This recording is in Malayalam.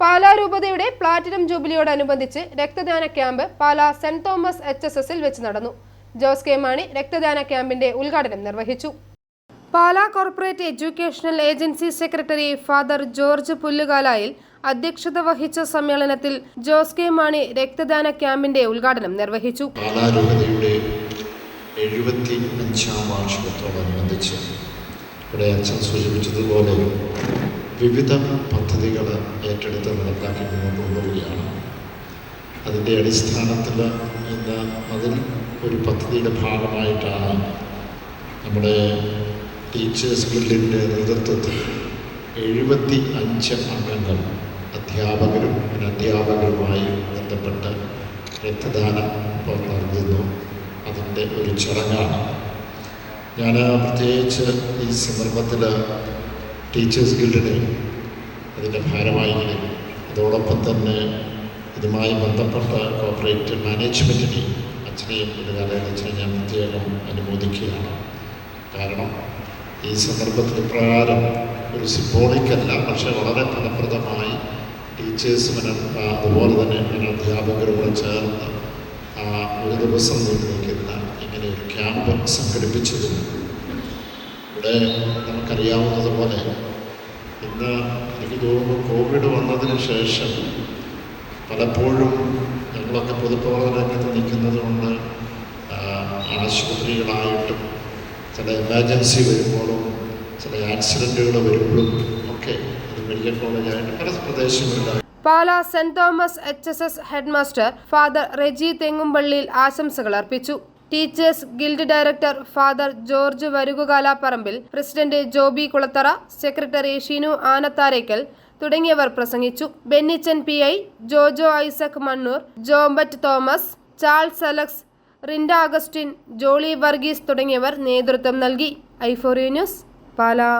പാലാ രൂപതയുടെ പ്ലാറ്റിനം ജൂബിലിയോടനുബന്ധിച്ച് രക്തദാന camp Pala Saint Thomas H S എസിൽ വെച്ച് നടന്നു. ജോസ് കെ മാണി രക്തദാന ക്യാമ്പിന്റെ ഉദ്ഘാടനം നിർവഹിച്ചു. Pala corporate educational agency secretary father George Pullukalayil അധ്യക്ഷത വഹിച്ച സമ്മേളനത്തിൽ ജോസ് കെ മാണി രക്തദാന ക്യാമ്പിന്റെ ഉദ്ഘാടനം നിർവഹിച്ചു. പാലാരൂപതയുടെ എഴുപത്തി അഞ്ചാം വാർഷികത്തോടനുബന്ധിച്ച് ഇവിടെ അച്ഛൻ സൂചിപ്പിച്ചതുപോലെ വിവിധ പദ്ധതികൾ ഏറ്റെടുത്ത് നടപ്പാക്കി മുന്നോട്ട് കൊണ്ടുപോവുകയാണ്. അതിന്റെ അടിസ്ഥാനത്തിൽ ഇന്ന് അതിൽ ഒരു പദ്ധതിയുടെ ഭാഗമായിട്ടാണ് നമ്മുടെ ടീച്ചേഴ്സ് ഗിൽഡിന്റെ നേതൃത്വത്തിൽ എഴുപത്തി അഞ്ച് അംഗങ്ങൾ അധ്യാപകരും അനധ്യാപകരുമായി ബന്ധപ്പെട്ട് രക്തദാനം ഇപ്പോൾ നൽകുന്നു അതിന്റെ ഒരു ചടങ്ങാണ്. ഞാൻ പ്രത്യേകിച്ച് ഈ സന്ദർഭത്തിൽ ടീച്ചേഴ്സ് ഗിൽഡിന് അതിന്റെ ഭാരവാഹികളെ അതോടൊപ്പം തന്നെ ഇതുമായി ബന്ധപ്പെട്ട കോർപ്പറേറ്റ് മാനേജ്മെന്റിനെ അച്ഛനെയും ഒരു അച്ഛനെ ഞാൻ പ്രത്യേകം അനുമോദിക്കുകയാണ്. കാരണം ഈ സന്ദർഭത്തിൽ പ്രകാരം ഒരു സിംബോളിക്കല്ല പക്ഷേ വളരെ ഫലപ്രദമായി ടീച്ചേഴ്സും അതുപോലെ തന്നെ അധ്യാപകരോട് ചേർന്ന് ഒരു ദിവസം നിർമ്മിക്കുന്ന ഇങ്ങനെ ഒരു ക്യാമ്പ് സംഘടിപ്പിച്ചതും ഇവിടെ നമുക്കറിയാവുന്നതുപോലെ ഇന്ന് എനിക്ക് തോന്നുന്നു കോവിഡ് വന്നതിന് ശേഷം പലപ്പോഴും ഞങ്ങളൊക്കെ പൊതുപ്രവർത്തന രംഗത്ത് നിൽക്കുന്നത് കൊണ്ട് ആശുപത്രികളായിട്ടും ചില എമർജൻസി വരുമ്പോഴും ചില ആക്സിഡന്റുകൾ വരുമ്പോഴും ഒക്കെ മെഡിക്കൽ കോളേജായിട്ട് പല പ്രദേശങ്ങളിലായി Pala Saint Thomas H S S headmaster father Reji Thengumpalliyil ആശംസകൾ അർപ്പിച്ചു. Teachers guild director father George Varukukala Parambil president Joby Kulathara secretary Shinu Anatharekkal തുടങ്ങിയവർ പ്രസംഗിച്ചു. Bennichan P I Jojo Isaac Mannoor Jombat Thomas Charles Alex Rinda Augustine Jolly Varghese തുടങ്ങിയവർ നേതൃത്വം നൽകി. ഐഫോറിയ ന്യൂസ് പാലാ.